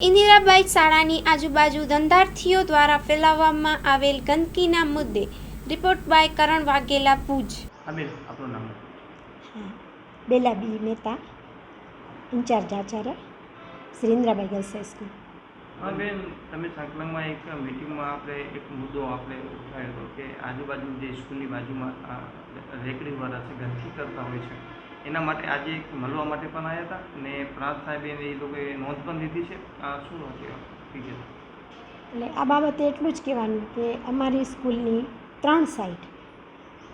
ઇન્દિરાબાઈ શાળાની આજુબાજુ ધંધાર્થીઓ દ્વારા ફેલાવવામાં આવેલ ગંદકીના મુદ્દે રિપોર્ટ બાય કરણ વાઘેલા ભુજ. અમીર આપણું નામ? હા બેલાબી Mehta in charge Acharya શ્રીન્દ્રાબાઈ girls high school હા બેન તમે સંકલનમાં એક મિટિંગમાં આપણે એક મુદ્દો આપણે ઉઠાવ્યો હતો કે આજુબાજુ જે સ્કૂલની બાજુમાં આ રેકડીવાળા છે ગંદકી કરતા હોય છે. એના માટે આજે મળવા માટે પણ આવ્યા હતા અને પ્રાંત સાહેબે એ લોકોએ નોંધ પણ લીધી છે. આ શું હતી એટલે આ બાબતે એટલું જ કહેવાનું કે અમારી સ્કૂલની ત્રણ સાઈડ,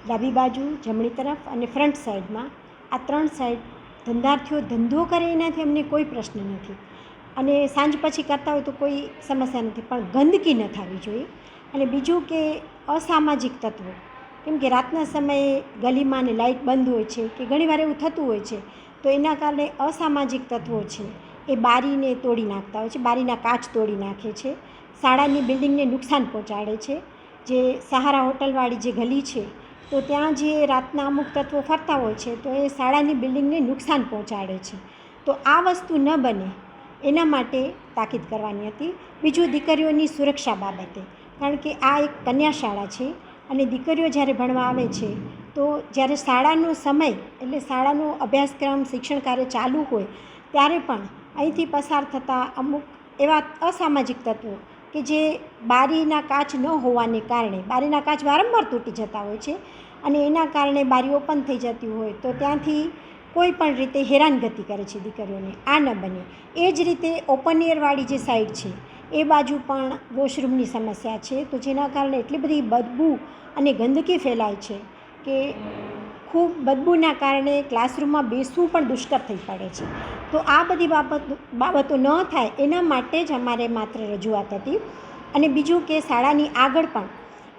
ડાબી બાજુ, જમણી તરફ અને ફ્રન્ટ સાઈડમાં આ ત્રણ સાઈડ ધંધાર્થીઓ ધંધો કરે એનાથી અમને કોઈ પ્રશ્ન નથી. અને સાંજ પછી કરતા હોય તો કોઈ સમસ્યા નથી, પણ ગંદકી ન થવી જોઈએ. અને બીજું કે અસામાજિક તત્વો કેમ કે રાતના સમયે ગલીમાં ને લાઇટ બંધ હોય છે કે ઘણીવાર એવું થતું હોય છે, તો એના કારણે અસામાજિક તત્વો છે. એ બારીને તોડી નાખતા હોય છે, બારીના કાચ તોડી નાખે છે. શાળાની બિલ્ડિંગને નુકસાન પહોંચાડે છે. જે સહારા હોટલવાળી જે ગલી છે, તો ત્યાં જે રાતના અમુક તત્વો ફરતા હોય છે, તો એ શાળાની બિલ્ડિંગને નુકસાન પહોંચાડે છે. તો આ વસ્તુ ન બને, એના માટે તાકીદ કરવાની હતી. બીજું દીકરીઓની સુરક્ષા બાબતે, કારણ કે આ એક કન્યા શાળા છે. અને દીકરીઓ જ્યારે ભણવા આવે છે, તો જ્યારે શાળાનો સમય એટલે શાળાનો અભ્યાસક્રમ, શિક્ષણ કાર્ય ચાલુ હોય, ત્યારે પણ અહીંથી પસાર થતા અમુક એવા અસામાજિક તત્વો કે જે બારીના કાચ ન હોવાને કારણે, બારીના કાચ વારંવાર તૂટી જતા હોય છે અને એના કારણે બારી ઓપન થઈ જતી હોય, તો ત્યાંથી કોઈ પણ રીતે હેરાનગતિ કરે છે દીકરીઓને. આ ન બને. એ જ રીતે ઓપન એરવાળી જે સાઈડ છે એ બાજુ પણ વોશરૂમની સમસ્યા છે. તો જેના કારણે એટલી બધી બદબુ અને ગંદકી ફેલાય છે કે ખૂબ બદબૂના કારણે ક્લાસરૂમમાં બેસવું પણ દુષ્કર થઈ પડે છે. તો આ બધી બાબત, બાબતો ન થાય એના માટે જ અમારે માત્ર રજૂઆત હતી. અને બીજું કે શાળાની આગળ પણ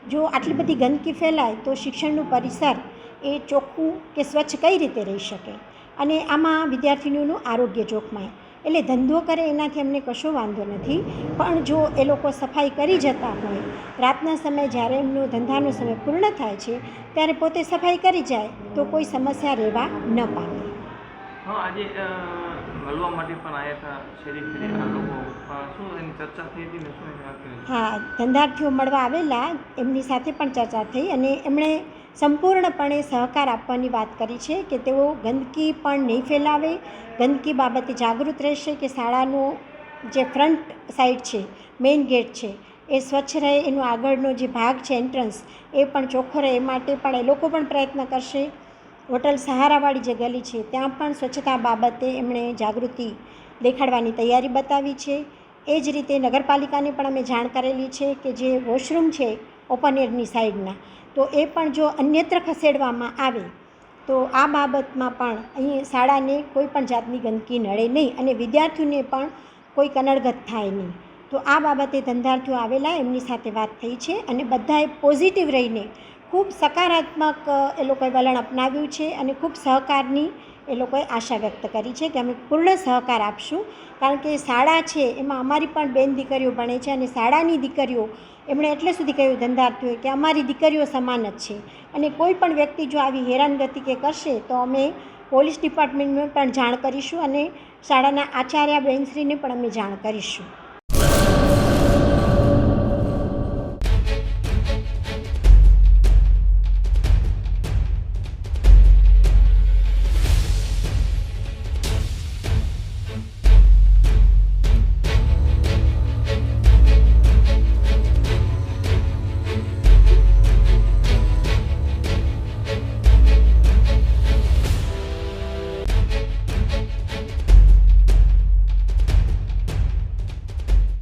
જો આટલી બધી ગંદકી ફેલાય તો શિક્ષણનું પરિસર એ ચોખ્ખું કે સ્વચ્છ કઈ રીતે રહી શકે? અને આમાં વિદ્યાર્થીનીઓનું આરોગ્ય જોખમાય. એટલે ધંધો કરે એનાથી અમને કશો વાંધો નથી. પણ જો એ લોકો સફાઈ કરી જતા હોય રાતના સમયે જ્યારે એમનો ધંધાનો સમય પૂર્ણ થાય છે ત્યારે પોતે સફાઈ કરી જાય તો કોઈ સમસ્યા રહેવા ન પામે. હા આજે મળવા માટે પણ આવ્યા હતા શેરી ફેરી લોકો. શું એની ચર્ચા થઈ હતી ને શું એની વાત કરી હા ધંધાર્થીઓ મળવા આવેલા એમની સાથે પણ ચર્ચા થઈ અને એમણે સંપૂર્ણપણે સહકાર આપવાની વાત કરી છે કે તેઓ ગંદકી પણ નહીં ફેલાવે. ગંદકી બાબતે જાગૃત રહેશે કે શાળાનો જે ફ્રન્ટ સાઈડ છે મેઇન ગેટ છે, એ સ્વચ્છ રહે, એનો આગળનો જે ભાગ છે એન્ટ્રન્સ, એ પણ ચોખ્ખો રહે, એ માટે પણ એ લોકો પણ પ્રયત્ન કરશે. હોટલ સહારાવાળી જે ગલી છે, ત્યાં પણ સ્વચ્છતા બાબતે એમણે જાગૃતિ દેખાડવાની તૈયારી બતાવી છે. એ જ રીતે નગરપાલિકાને પણ અમે જાણ કરેલી છે કે જે વોશરૂમ છે ઓપન એરની સાઈડના. તો એ પણ જો અન્યત્ર ખસેડવામાં આવે, તો આ બાબતમાં પણ અહીં શાળાને કોઈ પણ જાતની ગંદકી નડે નહીં અને વિદ્યાર્થીઓને પણ કોઈ કનડગત થાય નહીં. તો આ બાબતે ધંધાર્થીઓ આવેલા, એમની સાથે વાત થઈ છે અને બધાએ પોઝિટિવ રહીને ખૂબ સકારાત્મક એ લોકોએ વલણ અપનાવ્યું છે અને ખૂબ સહકારની એ લોકોએ આશા વ્યક્ત કરી છે કે અમે પૂર્ણ સહકાર આપશું. કારણ કે શાળા છે, એમાં અમારી પણ બેન દીકરીઓ ભણે છે અને શાળાની દીકરીઓ, એમણે એટલે સુધી કહ્યું ધંધાર્થીઓએ કે અમારી દીકરીઓ સમાન જ છે. અને કોઈ પણ વ્યક્તિ જો આવી હેરાનગતિ કે કરશે, તો અમે પોલીસ ડિપાર્ટમેન્ટને પણ જાણ કરીશું અને શાળાના આચાર્ય બેનશ્રીને પણ અમે જાણ કરીશું.